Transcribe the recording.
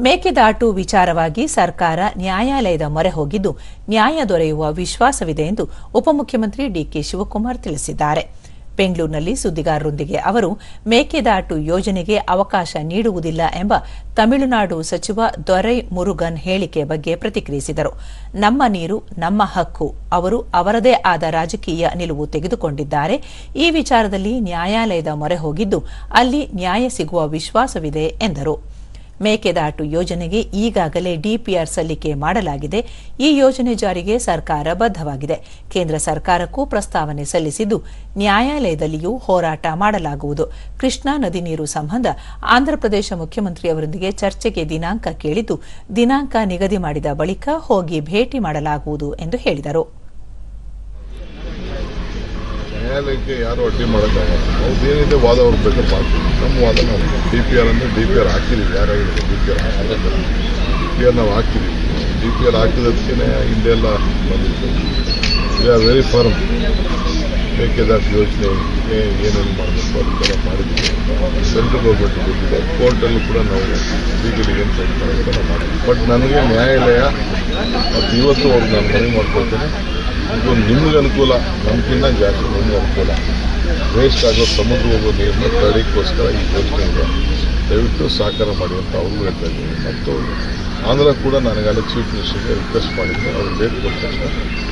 ಮೇಕೆದಾಟು ವಿಚಾರವಾಗಿ ಸರ್ಕಾರ ನ್ಯಾಯಾಲಯದ ಮೊರೆ ಹೋಗಿದ್ದು, ನ್ಯಾಯ ದೊರೆಯುವ ವಿಶ್ವಾಸವಿದೆ ಎಂದು ಉಪಮುಖ್ಯಮಂತ್ರಿ ಡಿಕೆ ಶಿವಕುಮಾರ್ ತಿಳಿಸಿದ್ದಾರೆ. ಬೆಂಗಳೂರಿನಲ್ಲಿ ಸುದ್ದಿಗಾರರೊಂದಿಗೆ ಅವರು, ಮೇಕೆದಾಟು ಯೋಜನೆಗೆ ಅವಕಾಶ ನೀಡುವುದಿಲ್ಲ ಎಂಬ ತಮಿಳುನಾಡು ಸಚಿವ ದೊರೈ ಮುರುಗನ್ ಹೇಳಿಕೆ ಬಗ್ಗೆ ಪ್ರತಿಕ್ರಿಯಿಸಿದರು. ನಮ್ಮ ನೀರು, ನಮ್ಮ ಹಕ್ಕು, ಅವರು ಅವರದೇ ಆದ ರಾಜಕೀಯ ನಿಲುವು ತೆಗೆದುಕೊಂಡಿದ್ದಾರೆ. ಈ ವಿಚಾರದಲ್ಲಿ ನ್ಯಾಯಾಲಯದ ಮೊರೆ ಹೋಗಿದ್ದು, ಅಲ್ಲಿ ನ್ಯಾಯ ಸಿಗುವ ವಿಶ್ವಾಸವಿದೆ ಎಂದರು. ಮೇಕೆದಾಟು ಯೋಜನೆಗೆ ಈಗಾಗಲೇ ಡಿಪಿಆರ್ ಸಲ್ಲಿಕೆ ಮಾಡಲಾಗಿದೆ. ಈ ಯೋಜನೆ ಜಾರಿಗೆ ಸರ್ಕಾರ ಬದ್ಧವಾಗಿದೆ. ಕೇಂದ್ರ ಸರ್ಕಾರಕ್ಕೂ ಪ್ರಸ್ತಾವನೆ ಸಲ್ಲಿಸಿದ್ದು, ನ್ಯಾಯಾಲಯದಲ್ಲಿಯೂ ಹೋರಾಟ ಮಾಡಲಾಗುವುದು. ಕೃಷ್ಣಾ ನದಿ ನೀರು ಸಂಬಂಧ ಆಂಧ್ರಪ್ರದೇಶ ಮುಖ್ಯಮಂತ್ರಿಯವರೊಂದಿಗೆ ಚರ್ಚೆಗೆ ದಿನಾಂಕ ಕೇಳಿದ್ದು, ದಿನಾಂಕ ನಿಗದಿ ಮಾಡಿದ ಬಳಿಕ ಹೋಗಿ ಭೇಟಿ ಮಾಡಲಾಗುವುದು ಎಂದು ಹೇಳಿದರು. ನ್ಯಾಯಾಲಯಕ್ಕೆ ಯಾರು ಅಡ್ಡಿ ಮಾಡೋಕ್ಕಾಗಲ್ಲ. ಅವ್ರದ್ದೇನಿದೆ ವಾದ ಬೇಕಾದ್ರೆ ಮಾಡ್ತೀವಿ. ನಮ್ಮ ವಾದ ನಾವು ಡಿ ಪಿ ಆರ್ ಅಂದರೆ ಡಿ ಪಿ ಆರ್ ಹಾಕಿದ್ದೀವಿ. ಯಾರಾಗಿದೆ D P R D P R ನಾವು ಹಾಕಿದ್ದೀವಿ. ಡಿ ಪಿ ಆರ್ ಹಾಕಿದಕ್ಕೆ ಹಿಂದೆಲ್ಲ ಬಂದಿತ್ತು. We are very firm Mekedatu ಯೋಜನೆ ಏನೇನು ಮಾಡಬೇಕು, ಅದಕ್ಕೆಲ್ಲ ಮಾಡಿದ್ದೀವಿ. ಸೆಂಟ್ರಲ್ ಗೌರ್ಮೆಂಟ್ ಗೊತ್ತಿದೆ ಕೋರ್ಟಲ್ಲೂ ಕೂಡ ನಾವು ಲೀಗಲಿಗೆ ಏನು ಅಂತ ನಾವು ಮಾಡಿದ್ವಿ ಬಟ್ ನನಗೆ ನ್ಯಾಯಾಲಯ, ಮತ್ತು ಇವತ್ತು ಅವ್ರು ನಾನು ಮನವಿ ಮಾಡ್ಕೊಳ್ತೇನೆ ಇದು ನಿಮ್ಗೆ ಅನುಕೂಲ ನಮ್ಗಿಂತ ಜಾಸ್ತಿ ನಿಮ್ಗೆ ಅನುಕೂಲ. ವೇಸ್ಟ್ ಆಗೋ ಸಮುದ್ರ ಹೋಗೋ ನೀರನ್ನ ತಡೆಯೋಕ್ಕೋಸ್ಕರ ಈ ಯೋಜನೆ ಇದೆ ದಯವಿಟ್ಟು ಸಹಕಾರ ಮಾಡಿ ಅಂತ ಅವರು ಹೇಳ್ತಾ ಇದ್ದೀನಿ ಮತ್ತು ಆಂಧ್ರ ಕೂಡ ನನಗೆ ಅಲ್ಲಿ ಚೀಫ್ ಮಿನಿಸ್ಟರ್ಗೆ ರಿಕ್ವೆಸ್ಟ್ ಮಾಡಿದ್ದೆ ಅವ್ರು ಡೇಟ್ ತಕ್ಷಣ